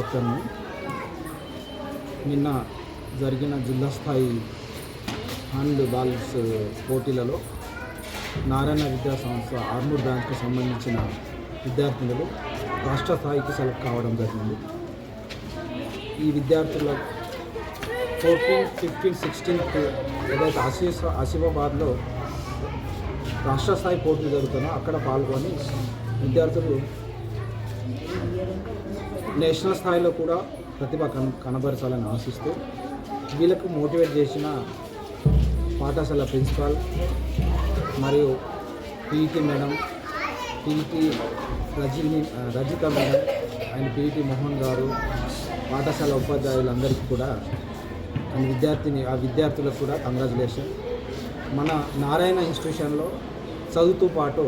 హెలికాప్టర్ను నిన్న జరిగిన జిల్లా స్థాయి హ్యాండ్ బాల్స్ పోటీలలో నారాయణ విద్యా సంస్థ ఆర్మూర్ బ్యాంక్కు సంబంధించిన విద్యార్థులు రాష్ట్ర స్థాయికి సెలెక్ట్ కావడం జరిగింది. ఈ విద్యార్థుల ఫోర్టీన్ ఫిఫ్టీన్ సిక్స్టీన్త్ ఏదైతే ఆసి ఆసిఫాబాద్లో రాష్ట్ర స్థాయి పోటీలు జరుగుతున్నాయో అక్కడ పాల్గొని విద్యార్థులు నేషనల్ స్థాయిలో కూడా ప్రతిభ కన కనబరచాలని ఆశిస్తూ వీళ్ళకు మోటివేట్ చేసిన పాఠశాల ప్రిన్సిపాల్ మరియు PET madam PET Rajani Rajitha madam and PET Mohan garu పాఠశాల ఉపాధ్యాయులందరికీ కూడా అండ్ విద్యార్థిని ఆ విద్యార్థులకు కూడా కంగ్రాచులేషన్. మన నారాయణ ఇన్స్టిట్యూషన్లో చదువుతూ పాటు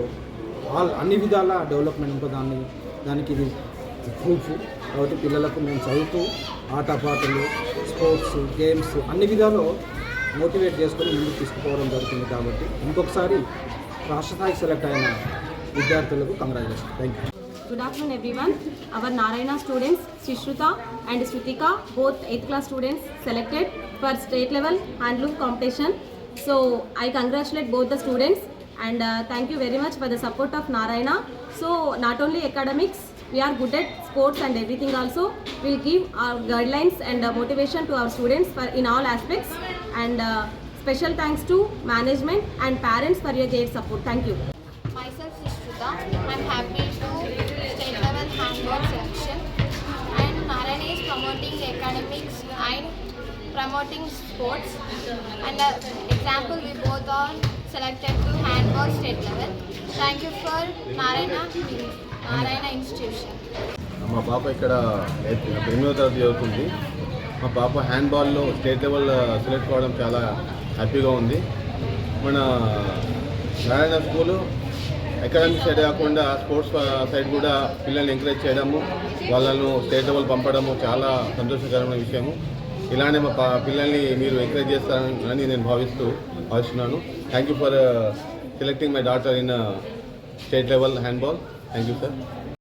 ఆల్ అన్ని విధాల డెవలప్మెంట్ ఉంటుందాన్ని దానికి ఇది తీర్పు కాబట్టి పిల్లలకు మేము చదువుతూ ఆటపాటలు స్పోర్ట్స్ గేమ్స్ అన్ని విధాలు మోటివేట్ చేసుకొని ముందుకు తీసుకుపోవడం జరుగుతుంది కాబట్టి ఇంకొకసారి రాష్ట్ర స్థాయి సెలెక్ట్ అయిన విద్యార్థులకు congratulation thank you good afternoon everyone our Narayana students Sishrutha and Shruthika both eighth class students selected for state level handloom competition so I congratulate both the students and thank you very much for the support of Narayana so not only academics we are good at sports and everything also. We'll give our guidelines and uh, motivation to our students for in all aspects. And uh, special thanks to management and parents for your great support. Thank you. Myself is Shruta. I'm happy to state level handball selection. And Narayana is promoting academics and promoting sports. And uh, example, we both are selected to handball state level. Thank you for Narayana, Narayana Institution. మా పాప ఇక్కడ ఎనిమిదో తరగతి చదువుతుంది మా పాప హ్యాండ్బాల్లో state level select కావడం చాలా హ్యాపీగా ఉంది మన నారాయణ స్కూలు అకాడమిక్ సైడ్ కాకుండా స్పోర్ట్స్ సైడ్ కూడా పిల్లల్ని ఎంకరేజ్ చేయడము వాళ్ళను స్టేట్ లెవెల్ పంపడము చాలా సంతోషకరమైన విషయము ఇలానే మా పా- పిల్లల్ని మీరు ఎంకరేజ్ చేస్తారని నేను భావిస్తూ భావిస్తున్నాను. Thank you for selecting my daughter in state level handball thank you sir